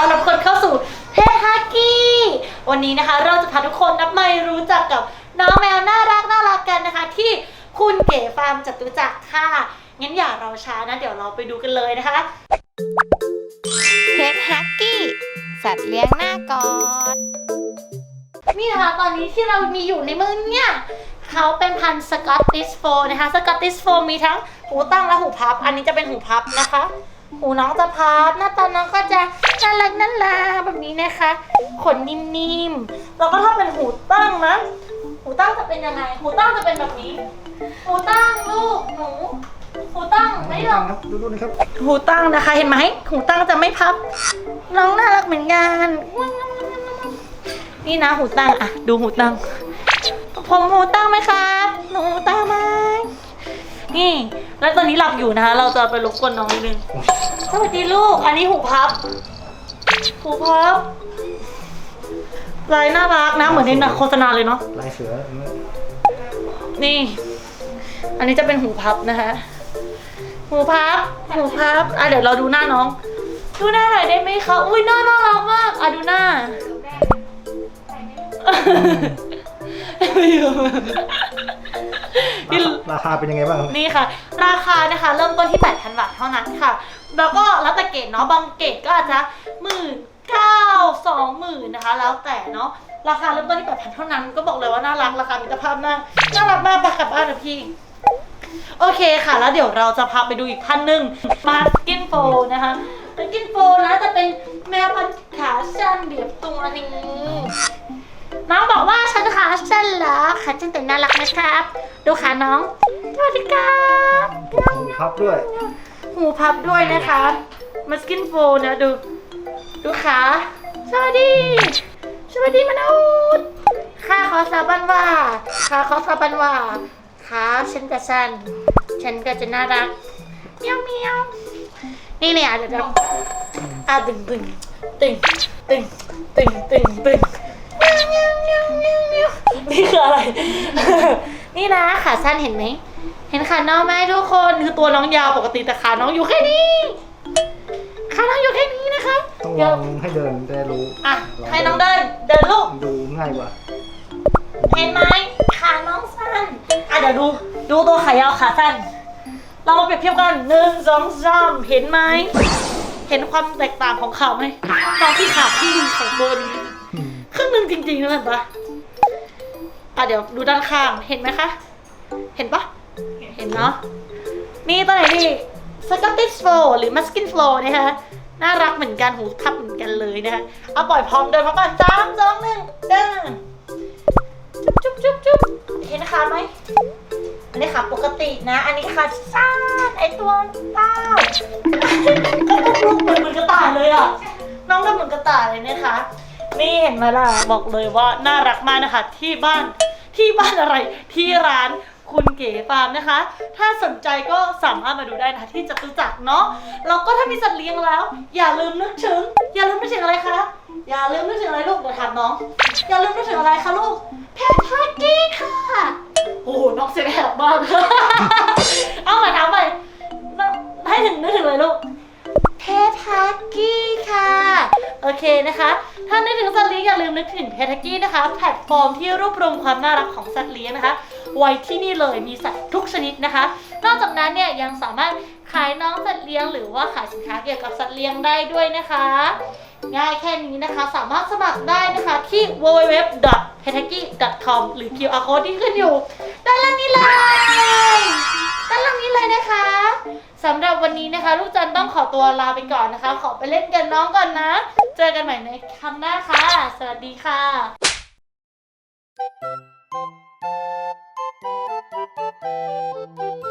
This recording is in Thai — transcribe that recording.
ต้อนรับคนเข้าสู่เพจฮักกี้ วันนี้นะคะเราจะพาทุกคนนับไม่รู้จักกับน้องแมวน่ารักน่ารักกันนะคะ ที่คุณเก๋ฟาร์มจตุจักรค่ะ งั้นอย่ารอช้านะ เดี๋ยวเราไปดูกันเลยนะคะ เพชรฮักกี้ สัตว์เลี้ยงหน้ากอดนี่นะคะตอนนี้ที่เรามีอยู่ในมือเนี่ยเขาเป็นพันธุ์สกอตติชโฟนะคะสกอตติชโฟมีทั้งหูตั้งและหูพับ อันนี้จะเป็นหูพับนะคะ หูน้องจะพับหน้าตาน้องก็จะน่ารักน่ารักแบบนี้นะคะ ขนนิ่มๆ แล้วก็ถ้าเป็นหูตั้งนะ หูตั้งจะเป็นยังไง หูตั้งจะเป็นแบบนี้ หูตั้งลูกหนู หูตั้งไม่หรอกครับดูดูนะครับ หูตั้งนะคะเห็นไหม หูตั้งจะไม่พับ น้องน่ารักเหมือนกัน นี่นะหูตั้งอะดูหูตั้ง ผมหูตั้งไหมครับ หนูหูตั้งไหมนี่ แล้วตอนนี้หลับอยู่นะคะ เราจะไปรบกวนน้องนิดนึง สวัสดีลูก อันนี้หูพับ หูพับลายน่ารักนะ เหมือนในหนังโฆษณาเลยเนาะ ลายเสือนี่ อันนี้จะเป็นหูพับนะคะหูพับหูพับ อะเดี๋ยวเราดูหน้าน้อง ดูหน้าหน่อยได้ไหมคะ อุ้ยหน้าน่ารักมาก อะดูหน้านี่ราคาเป็นยังไงบ้างครับนี่ค่ะ ราคานะคะเริ่มต้นที่ 8,000 บาทเท่านั้นค่ะ แล้วก็แล้วแต่เกรดเนาะบางเกรดก็อาจจะหมื่นเก้าสองหมื่นนะคะ แล้วแต่เนาะราคาเริ่มต้นที่ 8,000 เท่านั้นก็บอกเลยว่าน่ารักราคามิตรภาพมากน่ารักมากไปกลับบ้านนะพี่ โอเคค่ะ แล้วเดี๋ยวเราจะพาไปดูอีกพันหนึ่งมาสกินโฟนะคะมาสกินโฟนะจะเป็นแมวพันธุ์ขาสั้นเดียบตัวนี้น้องบอกว่าฉันขา สั้นเหรอขาสั้นแต่น่ารักนะครับ ดูขาน้องสวัสดีครับหูพับด้วย หูพับด้วยนะคะมาสกินโฟนะดู ดูขาสวัสดี สวัสดีมนุษย์ข้าขอสาบันว่าข้าขอสาบันว่าขาฉันจะสั้นฉันก็จะน่ารักเมียวเมียวนี่เนี่ยเดี๋ยวเราอะตึงตึงตึงตึงตึงตึงตึงเมียวเมียวเมียวเมียวเมียว นี่คืออะไร นี่นะขาสั้นเห็นไหม เห็นขาน้องไหมทุกคน คือตัวน้องยาวปกติแต่ขาน้องอยู่แค่นี้ ขาน้องอยู่แค่นี้นะคะต้องลเดี๋ยวองให้เดินได้รู้อะ ให้น้องเดิน เดินลูก ดูง่ายกว่า เห็นไหมขาน้องสั้น อะเดี๋ยวดู ดูตัวขายาวขาสั้น เรามาเปรียบเทียบกันหนึ่งสองสามเห็นไหม เห็นความแตกต่างของขาไหมตอนที่ขาที่ดีของตัวนี้ครึ่งหนึ่งจริงๆนะเห็นปะ อะเดี๋ยวดูด้านข้างเห็นไหมคะ เห็นปะเห็นเนาะนี่ตัวไหนนี่สกอตติชโฟหรือมัสกินโฟนะคะน่ารักเหมือนกันหูทับเหมือนกันเลยนะคะเอาปล่อยพร้อมเดินพร้อมกันสามสองหนึ่งเดินจุ๊บจุ๊บจุ๊บจุ๊บเห็นขาไหมอันนี้ขาปกตินะ อันนี้ขาสั้นไอตัวเต้าก็ปุ๊กลุกเหมือนเหมือนกระต่ายเลยอะน้องก็เหมือนกระต่ายเลยนะคะ นี่เห็นไหมล่ะบอกเลยว่าน่ารักมากนะคะ ที่บ้าน ที่บ้านอะไรที่ร้านคุณเก๋ฟาร์มนะคะ ถ้าสนใจก็สามารถมาดูได้นะที่จตุจักรเนาะแล้วก็ถ้ามีสัตว์เลี้ยงแล้ว อย่าลืมนึกถึง อย่าลืมนึกถึงอะไรคะ อย่าลืมนึกถึงอะไรลูกเดี๋ยวถามน้อง อย่าลืมนึกถึงอะไรคะลูกแพทฮักกี้ค่ะ โอ้โหน้องเสียงแหบมาก เอาใหม่ถามใหม่ให้ถึงนึกถึงเลยลูกเพทฮักกี้ อเคนะคะ ถ้านึกถึงสัตว์เลี้ยงอย่าลืมนึกถึงเพทกี้นะคะ แพลตฟอร์มที่รวบรวมความน่ารักของสัตว์เลี้ยงนะคะ ไว้ที่นี่เลยมีสัตว์ทุกชนิดนะคะ นอกจากนั้นเนี่ยยังสามารถขายน้องสัตว์เลี้ยงหรือว่าขายสินค้าเกี่ยวกับสัตว์เลี้ยงได้ด้วยนะคะ ง่ายแค่นี้นะคะ สามารถสมัครได้นะคะที่ www.petacky.com หรือ QR code ที่ขึ้นอยู่ องขอตัวลาไปก่อนนะคะ ขอไปเล่นกับน้องก่อนนะ เจอกันใหม่ในครั้งหน้าค่ะ สวัสดีค่ะ Thank you.